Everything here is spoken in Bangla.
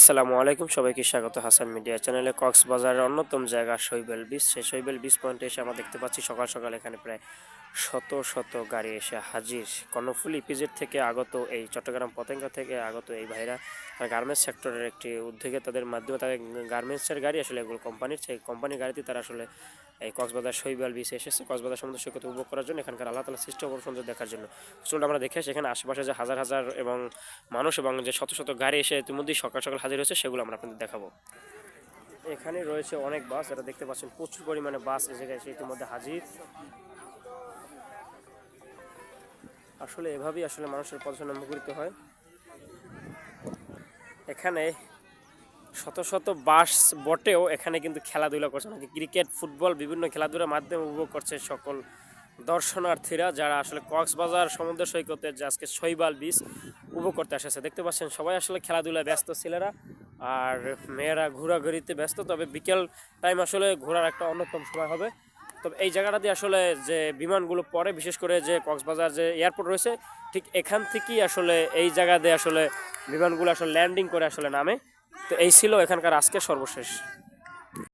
আসসালামু আলাইকুম, সবাইকে স্বাগত। হাসান মিডিয়া চ্যানেলে কক্সবাজারের অন্যতম জায়গা শৈবেল বিচ। সেই শৈবেল বিচ পয়েন্টে এসে আমরা দেখতে পাচ্ছি সকাল সকাল এখানে প্রায় শত শত গাড়ি এসে হাজির। কর্ণফুল ইপিজেড থেকে আগত এই চট্টগ্রাম পতেঙ্গা থেকে আগত এই ভাইরা গার্মেন্টস সেক্টরের একটি উদ্যোগে তাদের মাধ্যমে তাদের গার্মেন্টসের গাড়ি আসলে এগুলো কোম্পানির। সেই কোম্পানির গাড়িতে তারা আসলে এই কক্সবাজার শৈবাল বিচে এসেছে। কক্সবাজার সমুদ্র সৈকত উপভোগ করার জন্য এখানকার আল্লাহ তালা সৃষ্ট সৌন্দর্য দেখার জন্য। চলুন আমরা দেখে সেখানে আশেপাশে যে হাজার হাজার এবং মানুষ এবং যে শত শত গাড়ি এসে ইতিমধ্যেই সকাল সকাল হাজির হয়েছে, সেগুলো আমরা আপনাদের দেখাবো। এখানে রয়েছে অনেক বাস, এটা দেখতে পাচ্ছেন প্রচুর পরিমাণে বাস এসে গেছে ইতিমধ্যে হাজির। আসলে এভাবেই আসলে মানুষের পছন্দ মুখরিত হয়। এখানে শত শত বাস বটেও এখানে কিন্তু খেলাধুলা করছে নাকি ক্রিকেট, ফুটবল বিভিন্ন খেলাধুলার মাধ্যমে উপভোগ করছে সকল দর্শনার্থীরা যারা আসলে কক্সবাজার সমুদ্র সৈকতে যে আজকে শৈবাল বিচ উপভোগ করতে এসেছে। দেখতে পাচ্ছেন সবাই আসলে খেলাধুলায় ব্যস্ত ছেলেরা আর মেয়েরা ঘোরাঘুরিতে ব্যস্ত। তবে বিকেল টাইম আসলে ঘোরার একটা অন্যতম সময় হবে। তবে এই জায়গাটাতে আসলে যে বিমানগুলো পড়ে, বিশেষ করে যে কক্সবাজার যে এয়ারপোর্ট রয়েছে, ঠিক এখান থেকেই আসলে এই জায়গাতে আসলে বিমানগুলো আসলে ল্যান্ডিং করে আসলে নামে। তো এই ছিল এখানকার আজকে সর্বশেষ।